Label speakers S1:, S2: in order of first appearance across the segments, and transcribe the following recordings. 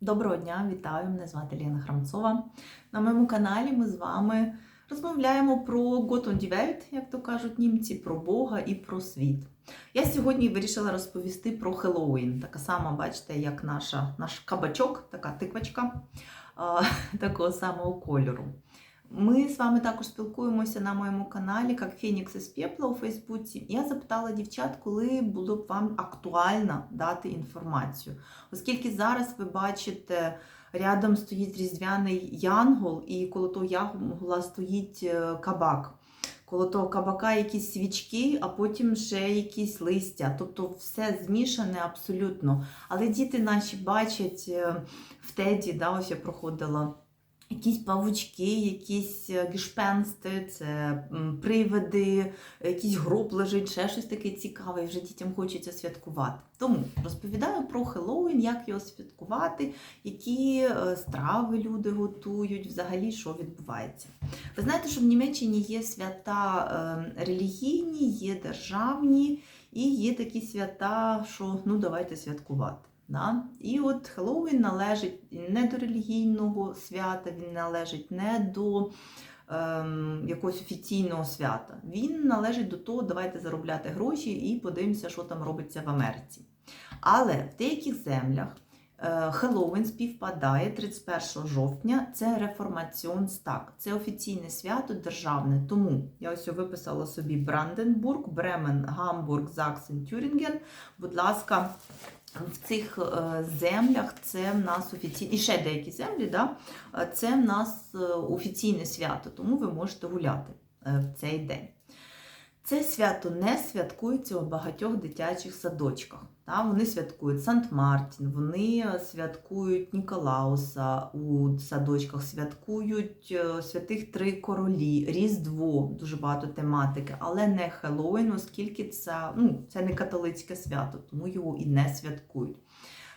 S1: Доброго дня, вітаю! Мене звати Ліна Храмцова. На моєму каналі ми з вами розмовляємо про Gott und die Welt, як то кажуть німці, про Бога і про світ. Я сьогодні вирішила розповісти про Хеллоуін. Така сама, бачите, як наша, наш кабачок, така тиквачка такого самого кольору. Ми з вами також спілкуємося на моєму каналі, як Фенікс із Пепла у Фейсбуці. Я запитала дівчат, коли було б вам актуально дати інформацію. Оскільки зараз ви бачите, рядом стоїть різдвяний янгол, і коло того янгола стоїть е, кабак. Коло того кабака якісь свічки, а потім ще якісь листя. Тобто все змішане абсолютно. Але діти наші бачать е, в теді, да, ось я проходила. Якісь павучки, якісь е, гешпенсти, це привиди, якийсь гроб лежить, ще щось таке цікаве, і вже дітям хочеться святкувати. Тому розповідаю про Хеллоуін, як його святкувати, які е, страви люди готують, взагалі що відбувається. Ви знаєте, що в Німеччині є свята е, релігійні, є державні, і є такі свята, що ну давайте святкувати. Да? І от Хеллоуін належить не до релігійного свята, він належить не до ем, якогось офіційного свята. Він належить до того, давайте заробляти гроші і подивимося, що там робиться в Америці. Але в деяких землях е, Хеллоуін співпадає 31 жовтня, це реформаціонстак, це офіційне свято державне. Тому я ось виписала собі Бранденбург, Бремен, Гамбург, Заксен, Тюрінген. Будь ласка, в цих е, землях це в нас офіційне, і ще деякі землі, да, е, це в нас е, офіційне свято, тому ви можете гуляти в цей день. Це свято не святкується у багатьох дитячих садочках. Вони святкують Сант-Мартін, вони святкують Ніколауса у садочках, святкують е, святих Три Королі, Різдво, дуже багато тематики, але не Хеллоуін, оскільки це, ну, це не католицьке свято, тому його і не святкують.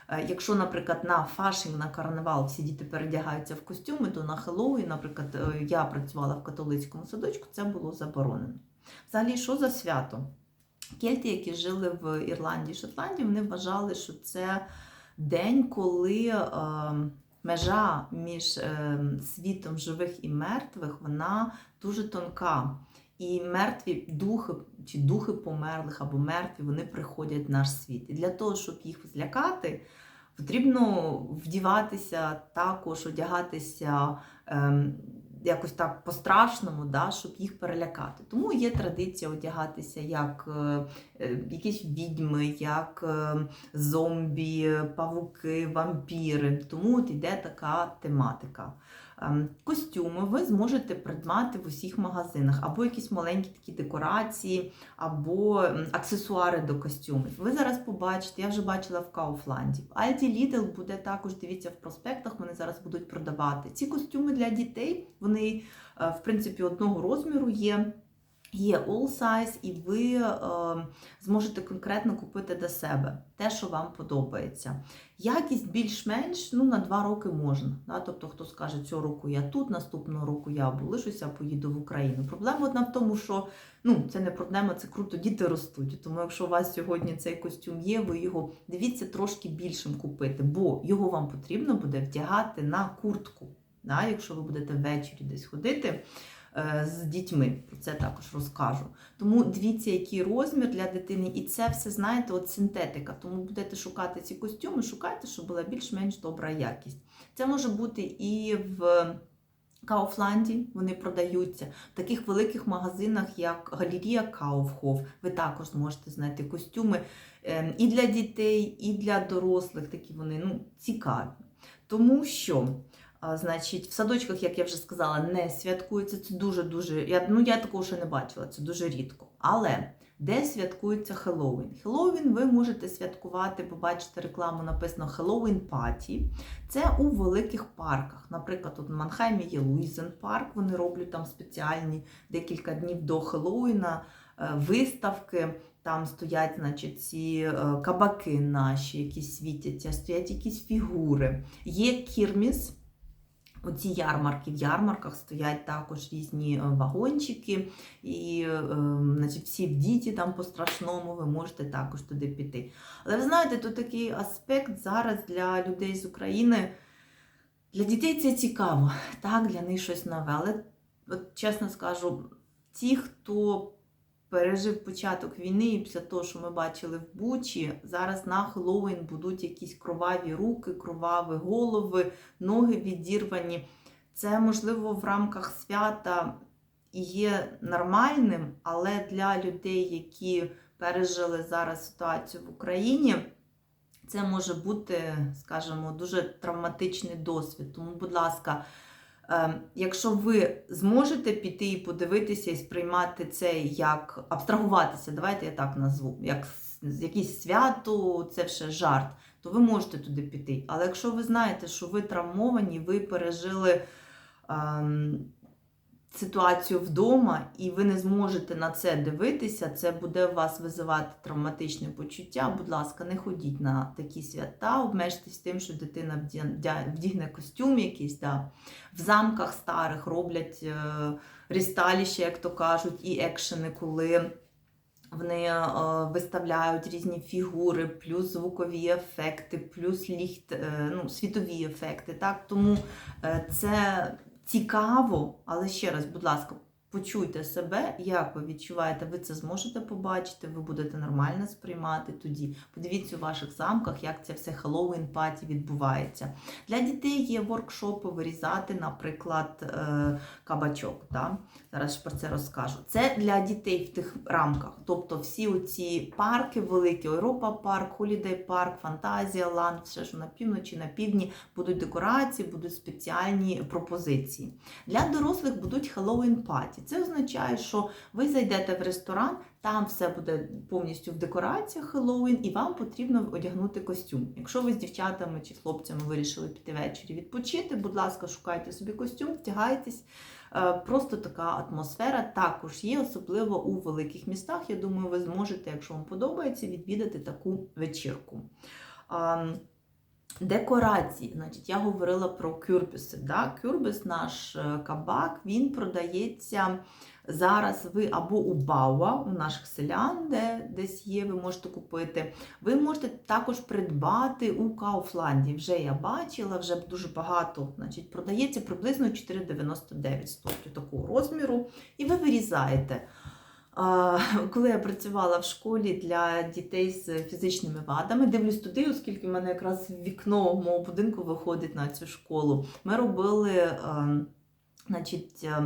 S1: Е, Якщо, наприклад, на фашинг, на карнавал всі діти передягаються в костюми, то на Хеллоуін, наприклад, е, я працювала в католицькому садочку, це було заборонено. Взагалі, що за свято? Кельти, які жили в Ірландії Шотландії, вони вважали, що це день, коли е, межа між е, світом живих і мертвих вона дуже тонка. І мертві духи чи духи померлих або мертві вони приходять в наш світ. І для того, щоб їх злякати, потрібно вдіватися також, одягатися. Е, якось так по-страшному, да, щоб їх перелякати. Тому є традиція одягатися як е, е, якісь відьми, як е, зомбі, павуки, вампіри. Тому от іде така тематика. Ем, Костюми ви зможете придбати в усіх магазинах, або якісь маленькі такі декорації, або аксесуари до костюмів. Ви зараз побачите, я вже бачила в Кауфланді. Aldi Lidl буде також, дивіться, в проспектах вони зараз будуть продавати. Ці костюми для дітей, вони, е, в принципі, одного розміру є. Є all size, і ви е, зможете конкретно купити для себе те, що вам подобається. Якість більш-менш ну, на два роки можна. Да? Тобто, хто скаже, цього року я тут, наступного року я або лишуся, поїду в Україну. Проблема одна в тому, що ну, це не проблема, це круто, діти ростуть. Тому якщо у вас сьогодні цей костюм є, ви його дивіться трошки більшим купити, бо його вам потрібно буде вдягати на куртку. Да? Якщо ви будете ввечері десь ходити з дітьми, про це також розкажу. Тому дивіться, який розмір для дитини, і це все, знаєте, от синтетика. Тому будете шукати ці костюми, шукайте, щоб була більш-менш добра якість. Це може бути і в Кауфланді вони продаються. В таких великих магазинах, як Галерія Кауфхоф, ви також зможете знайти костюми ем, і для дітей, і для дорослих. Такі вони ну, цікаві. Тому що. Значить, в садочках, як я вже сказала, не святкується. Це дуже-дуже. Я, ну, я такого ще не бачила, це дуже рідко. Але де святкується Хеллоуін? Хеллоуін ви можете святкувати, побачите рекламу, написано Хеллоуін Паті. Це у великих парках. Наприклад, от в Манхаймі є Луїзен парк, вони роблять там спеціальні декілька днів до Хеллоуіна е, виставки. Там стоять, значить, ці е, кабаки наші, які світяться, стоять якісь фігури. Є кірміс. Оці ярмарки в ярмарках стоять також різні е, вагончики, і е, значить, всі в діті там по страшному, ви можете також туди піти. Але ви знаєте, тут такий аспект зараз для людей з України. Для дітей це цікаво, так, для них щось нове. Але от, чесно скажу, ті, хто пережив початок війни, і після того, що ми бачили в Бучі, зараз на Хеллоуін будуть якісь кроваві руки, кроваві голови, ноги відірвані. Це, можливо, в рамках свята є нормальним, але для людей, які пережили зараз ситуацію в Україні, це може бути, скажімо, дуже травматичний досвід. Тому, будь ласка, якщо ви зможете піти і подивитися і сприймати це як абстрагуватися, давайте я так назву, як якісь свято, це все жарт, то ви можете туди піти. Але якщо ви знаєте, що ви травмовані, ви пережили. ем, Ситуацію вдома, і ви не зможете на це дивитися, це буде у вас визивати травматичне почуття. Будь ласка, не ходіть на такі свята, обмежтесь тим, що дитина вдягне костюм якийсь. Да. В замках старих роблять е, рісталіще, як то кажуть, і екшени, коли вони е, виставляють різні фігури, плюс звукові ефекти, плюс ліхт, е, ну, світові ефекти. Так? Тому це цікаво, але ще раз, будь ласка, почуйте себе, як ви відчуваєте, ви це зможете побачити, ви будете нормально сприймати тоді. Подивіться у ваших замках, як це все Хеллоуін паті відбувається. Для дітей є воркшопи вирізати, наприклад, е, кабачок. Да? Зараз про це розкажу. Це для дітей в тих рамках. Тобто всі оці парки великі, Європа парк, Холідей парк, Фантазія, Ланд, все що на півночі, на півдні будуть декорації, будуть спеціальні пропозиції. Для дорослих будуть Хеллоуін паті. Це означає, що ви зайдете в ресторан, там все буде повністю в декораціях Хеллоуін, і вам потрібно одягнути костюм. Якщо ви з дівчатами чи хлопцями вирішили піти ввечері відпочити, будь ласка, шукайте собі костюм, втягайтесь. Е, Просто така атмосфера також є, особливо у великих містах. Я думаю, ви зможете, якщо вам подобається, відвідати таку вечірку. Декорації, значить, я говорила про кюрбіси. Да? Кюрбіс, наш е, кабак, він продається зараз ви або у Бауа, у наших селян, де десь є, ви можете купити. Ви можете також придбати у Кауфланді. Вже я бачила, вже дуже багато. Значить, продається приблизно 4,99 стоїть такого розміру, і ви вирізаєте. Коли я працювала в школі для дітей з фізичними вадами, дивлюсь туди, оскільки в мене якраз вікно в мого будинку виходить на цю школу. Ми робили е, значить, е.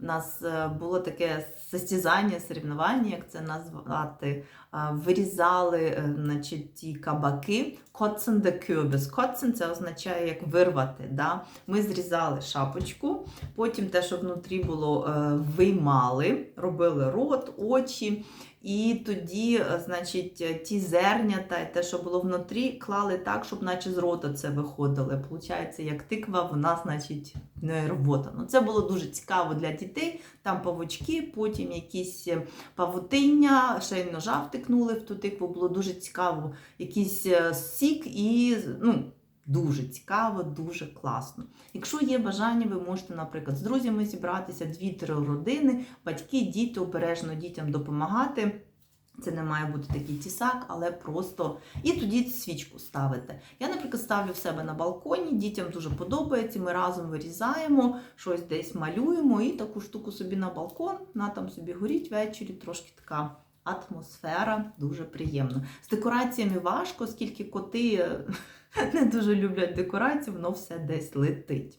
S1: У нас е, було таке состязання, соревнування, як це назвати. Вирізали е, значить, ті кабаки. Kotzen de Kürbis. Kotzen – це означає як вирвати. Да? Ми зрізали шапочку, потім те, що внутрі було, е, виймали, робили рот, очі. І тоді, е, значить, ті зернята, і те, що було внутрі, клали так, щоб наче з рота це виходило. Получається, як тиква, вона, значить, не робота. Ну, це було дуже цікаво для дітей. Там павучки, потім якісь павутиння, ножа втикнули в ту тикву. Було дуже цікаво. Якийсь е, сік і ну, дуже цікаво, дуже класно. Якщо є бажання, ви можете, наприклад, з друзями зібратися, дві-три родини, батьки, діти обережно дітям допомагати. Це не має бути такий тісак, але просто і тоді свічку ставите. Я, наприклад, ставлю в себе на балконі, дітям дуже подобається. Ми разом вирізаємо, щось десь малюємо і таку штуку собі на балкон, на там собі горіть ввечері, трошки така атмосфера, дуже приємно. З декораціями важко, оскільки коти не дуже люблять декорації, воно все десь летить.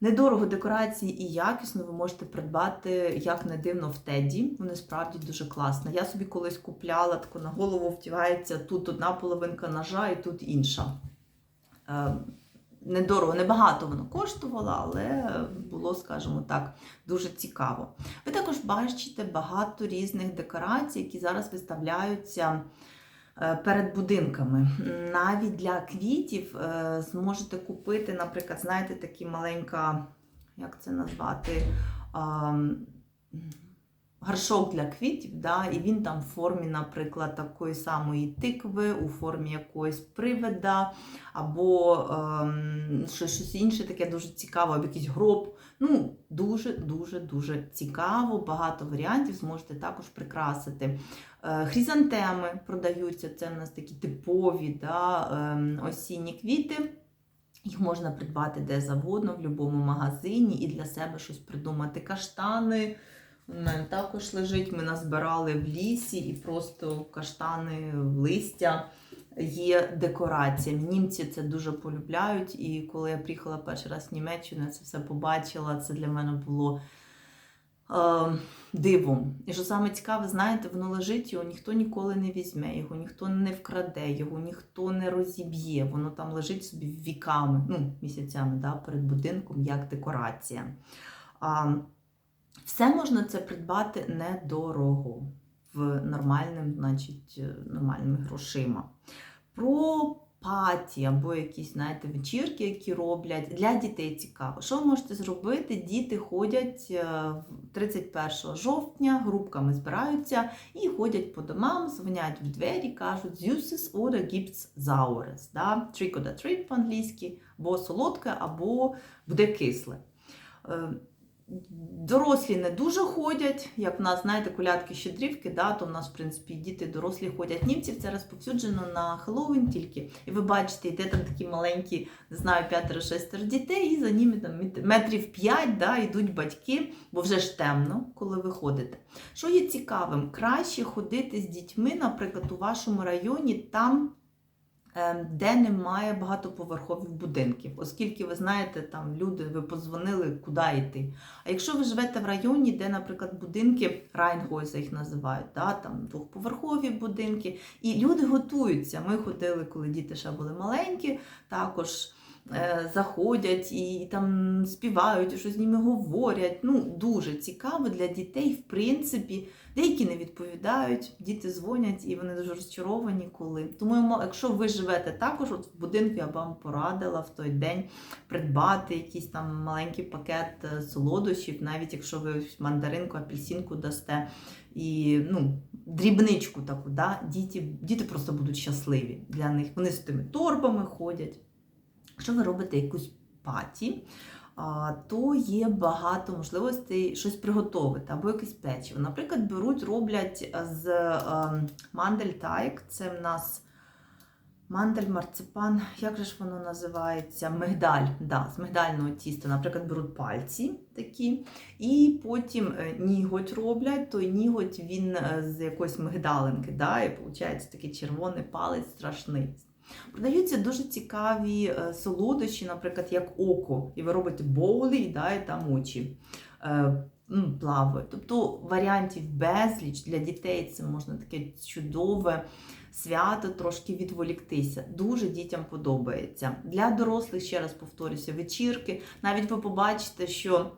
S1: Недорого декорації і якісно ви можете придбати, як не дивно, в Теді. Вони справді дуже класно. Я собі колись купляла, таку на голову втягається тут одна половинка ножа і тут інша. Недорого, небагато воно коштувало, але було, скажімо так, дуже цікаво. Ви також бачите багато різних декорацій, які зараз виставляються е, перед будинками. Навіть для квітів е, зможете купити, наприклад, знаєте, такі маленька, як це назвати? Гаршок для квітів, да, і він там в формі, наприклад, такої самої тикви, у формі якогось привида, або ем, щось, інше таке дуже цікаве, або якийсь гроб. Ну, дуже-дуже дуже цікаво, багато варіантів зможете також прикрасити. Е, Хризантеми продаються, це в нас такі типові да, ем, осінні квіти. Їх можна придбати де завгодно, в будь-якому магазині і для себе щось придумати. Каштани у мене також лежить. Ми назбирали в лісі і просто каштани, листя є декораціями. Німці це дуже полюбляють. І коли я приїхала перший раз в Німеччину, це все побачила. Це для мене було е, дивом. І що саме цікаве, знаєте, воно лежить, його ніхто ніколи не візьме, його ніхто не вкраде, його ніхто не розіб'є. Воно там лежить собі віками, ну, місяцями да, перед будинком, як декорація. А, все можна це придбати недорого в нормальним, значить, нормальними грошима. Про паті або якісь, знаєте, вечірки, які роблять. Для дітей цікаво. Що ви можете зробити? Діти ходять е, 31 жовтня, групками збираються і ходять по домам, дзвонять в двері, кажуть «Süßes oder gibt's Saures?» Да? Trick or по-англійськи, або солодке, або буде кисле. Дорослі не дуже ходять, як в нас, знаєте, колядки щедрівки, да, то в нас, в принципі, діти дорослі ходять. Німців це розповсюджено на Хеллоуін тільки. І ви бачите, йде там такі маленькі, не знаю, п'ятеро-шестеро дітей, і за ними там метрів п'ять да, йдуть батьки, бо вже ж темно, коли ви ходите. Що є цікавим, краще ходити з дітьми, наприклад, у вашому районі там. Ем, де немає багатоповерхових будинків, оскільки ви знаєте, там люди, ви позвонили, куди йти. А якщо ви живете в районі, де, наприклад, будинки Райнгойза їх називають, да, там двохповерхові будинки, і люди готуються. Ми ходили, коли діти ще були маленькі, також. Е, Заходять і там співають, і щось з ними говорять. Ну, дуже цікаво для дітей, в принципі, Деякі не відповідають, діти дзвонять і вони дуже розчаровані, коли. Тому, якщо ви живете також, от в будинку я б вам порадила в той день придбати якийсь там маленький пакет е, солодощів, навіть якщо ви мандаринку, апельсинку дасте і ну, дрібничку таку, да? діти, діти просто будуть щасливі для них. Вони з тими торбами ходять. Якщо ви робите якусь паті, то є багато можливостей щось приготувати або якесь печиво. Наприклад, беруть, роблять з ем, мандельтайк, це в нас мандель, марципан, як же ж воно називається? Мигдаль. Да, З мигдального тіста, наприклад, беруть пальці такі, і потім е, ніготь роблять, той ніготь він е, з якоїсь мигдалинки, да, і виходить такий червоний палець страшний. Продаються дуже цікаві е, солодощі, наприклад, як око. І ви робите боулі, да, і там очі е, плавають. Тобто варіантів безліч для дітей це можна таке чудове свято, трошки відволіктися. Дуже дітям подобається. Для дорослих, ще раз повторюся, вечірки. Навіть ви побачите, що.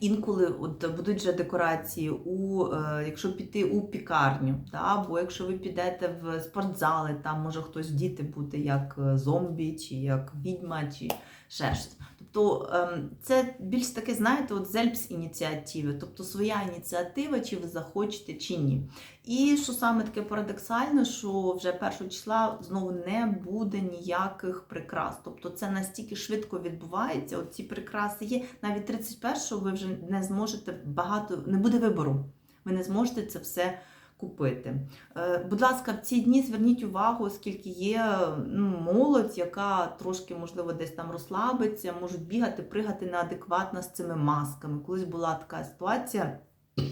S1: Інколи от будуть вже декорації, у, е, якщо піти у пікарню, та, або якщо ви підете в спортзали, там може хтось діти бути як е, зомбі, чи як відьма, чи ще щось. Тобто е, це більш таке, знаєте, от зельпс ініціативи, тобто своя ініціатива, чи ви захочете, чи ні. І що саме таке парадоксальне, що вже першого числа знову не буде ніяких прикрас. Тобто це настільки швидко відбувається. От ці прикраси є. Навіть 31-го ви вже не зможете багато, не буде вибору. Ви не зможете це все купити. Е, будь ласка, в ці дні зверніть увагу, оскільки є ну, молодь, яка трошки, можливо, десь там розслабиться, можуть бігати, пригати неадекватно з цими масками. Колись була така ситуація.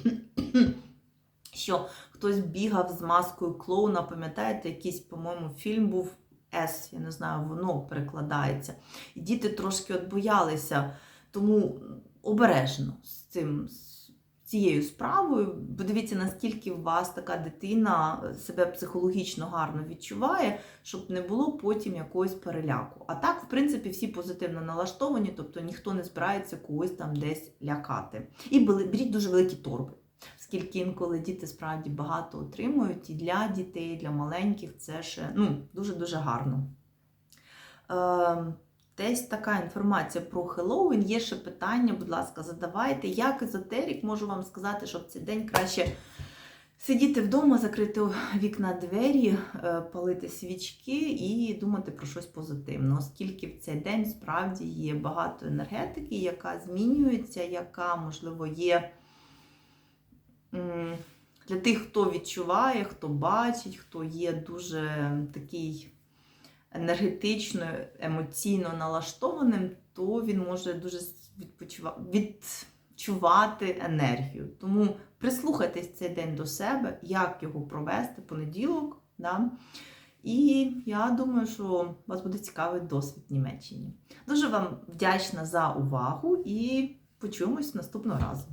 S1: Що хтось бігав з маскою клоуна, пам'ятаєте, якийсь, по-моєму, фільм був С, я не знаю, воно перекладається. І діти трошки от боялися, тому обережно з цим. Цією справою, подивіться, наскільки у вас така дитина себе психологічно гарно відчуває, щоб не було потім якогось переляку. А так, в принципі, всі позитивно налаштовані, тобто ніхто не збирається когось там десь лякати. І беріть дуже великі торби оскільки інколи діти справді багато отримують, і для дітей, і для маленьких це ще ну, дуже-дуже гарно. Е, Десь така інформація про Хеллоуін. Є ще питання, будь ласка, задавайте. Як езотерік можу вам сказати, що в цей день краще сидіти вдома, закрити вікна двері, е, палити свічки і думати про щось позитивне, оскільки в цей день справді є багато енергетики, яка змінюється, яка, можливо, є для тих, хто відчуває, хто бачить, хто є дуже такий енергетично, емоційно налаштованим, то він може дуже відпочива... відчувати енергію. Тому прислухайтесь цей день до себе, як його провести понеділок. Да? І я думаю, що у вас буде цікавий досвід в Німеччині. Дуже вам вдячна за увагу і почуємось наступного разу.